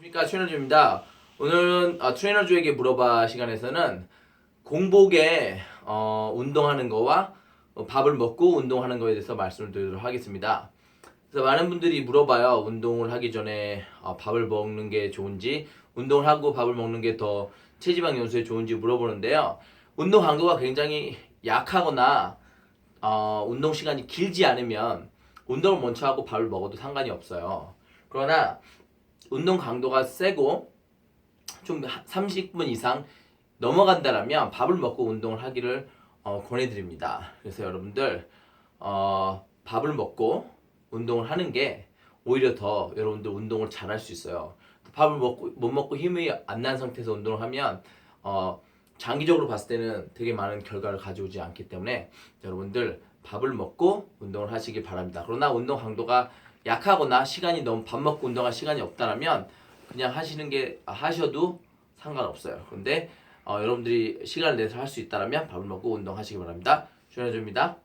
안녕하십니까 트레이너주입니다. 오늘은 어, 트레이너주에게 물어봐 시간에서는 공복에 어, 운동하는 거와 어, 밥을 먹고 운동하는 거에 대해서 말씀을 드리도록 하겠습니다. 그래서 많은 분들이 물어봐요. 운동을 하기 전에 어, 밥을 먹는 게 좋은지, 운동을 하고 밥을 먹는 게 더 체지방 연소에 좋은지 물어보는데요. 운동 강도가 굉장히 약하거나 어, 운동 시간이 길지 않으면 운동을 먼저 하고 밥을 먹어도 상관이 없어요. 그러나 운동 강도가 세고 좀 30분 이상 넘어간다라면 밥을 먹고 운동을 하기를 어, 권해드립니다. 그래서 여러분들 어, 밥을 먹고 운동을 하는 게 오히려 더 여러분들 운동을 잘할 수 있어요. 밥을 먹고 못 먹고 힘이 안 난 상태에서 운동을 하면 어, 장기적으로 봤을 때는 되게 많은 결과를 가져오지 않기 때문에 여러분들 밥을 먹고 운동을 하시길 바랍니다. 그러나 운동 강도가 약하거나 시간이 너무 밥 먹고 운동할 시간이 없다라면 그냥 하시는 게 아, 하셔도 상관없어요. 그런데 어, 여러분들이 시간을 내서 할 수 있다라면 밥을 먹고 운동하시기 바랍니다. 주현주입니다.